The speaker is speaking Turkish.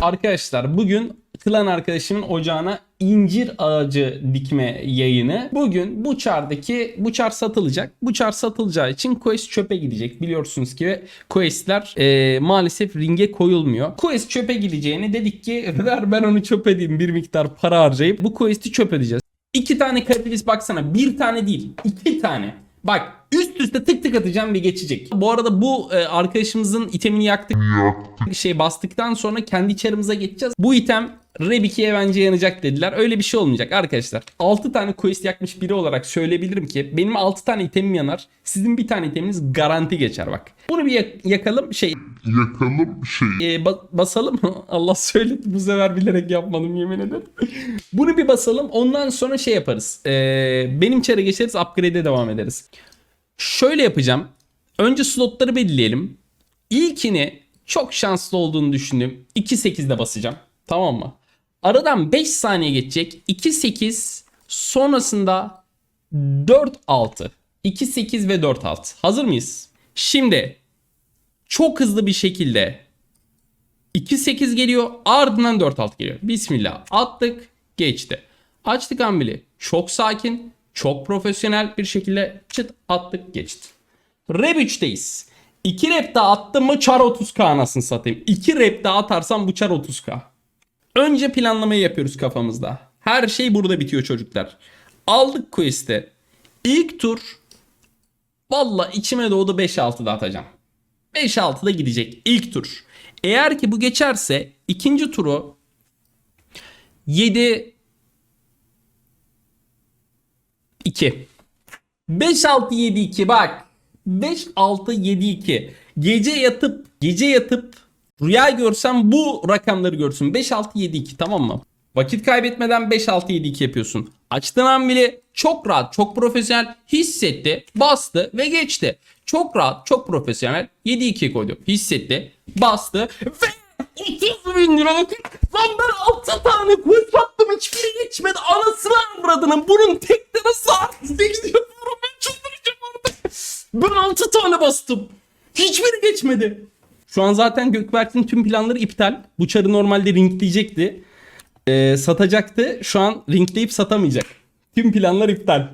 Arkadaşlar bugün klan arkadaşımın ocağına incir ağacı dikme yayını. Bugün bu çardaki bu çar satılacak. Bu çar satılacağı için quest çöpe gidecek. Biliyorsunuz ki questler e, maalesef ringe koyulmuyor. Quest çöpe gideceğini dedik ki ver ben onu çöpe edeyim bir miktar para harcayıp bu quest'i çöp edeceğiz. İki tane kaliteliz baksana. Bir tane değil. iki tane. Bak üst üste tık tık atacağım ve geçecek. Bu arada bu e, arkadaşımızın itemini yaktık. Şey bastıktan sonra kendi içerimize geçeceğiz. Bu item Rebiki'ye bence yanacak dediler. Öyle bir şey olmayacak arkadaşlar. 6 tane quest yakmış biri olarak söyleyebilirim ki benim 6 tane itemim yanar. Sizin bir tane iteminiz garanti geçer bak. Bunu bir yak- yakalım şey yakalım şey. e, ba- basalım. Allah söyledi bu sefer bilerek yapmadım yemin ederim. Bunu bir basalım ondan sonra şey yaparız. E, benim çare geçeriz upgrade'e devam ederiz. Şöyle yapacağım. Önce slotları belirleyelim. İlkini çok şanslı olduğunu düşündüğüm 2.8'de basacağım. Tamam mı? Aradan 5 saniye geçecek. 2.8 sonrasında 4.6. 2.8 ve 4.6. Hazır mıyız? Şimdi çok hızlı bir şekilde 2.8 geliyor ardından 4.6 geliyor. Bismillah attık geçti. Açtık ambili. Çok sakin, çok profesyonel bir şekilde çıt attık geçti. Rap 3'teyiz. 2 rap daha attım mı çar 30k anasını satayım. 2 rap daha atarsam bu çar 30k. Önce planlamayı yapıyoruz kafamızda. Her şey burada bitiyor çocuklar. Aldık quest'i. İlk tur valla içime doğdu 5-6'da atacağım. 5-6'da gidecek ilk tur. Eğer ki bu geçerse ikinci turu 7 2 5 6 7 2 bak. 5 6 7 2. Gece yatıp gece yatıp rüya görsem bu rakamları görsün. 5 6 7 2 tamam mı? Vakit kaybetmeden 5 6 7 2 yapıyorsun. Açtığın an bile çok rahat, çok profesyonel hissetti, bastı ve geçti. Çok rahat, çok profesyonel 7 2 koydu. Hissetti, bastı ve 30 bin liralık lan ben 6 tane quest attım hiçbiri geçmedi anasını avradının bunun ben 6 tane bastım. Hiçbiri geçmedi. Şu an zaten Gökberk'in tüm planları iptal. Bu çarı normalde ringleyecekti. Ee, satacaktı. Şu an ringleyip satamayacak. Tüm planlar iptal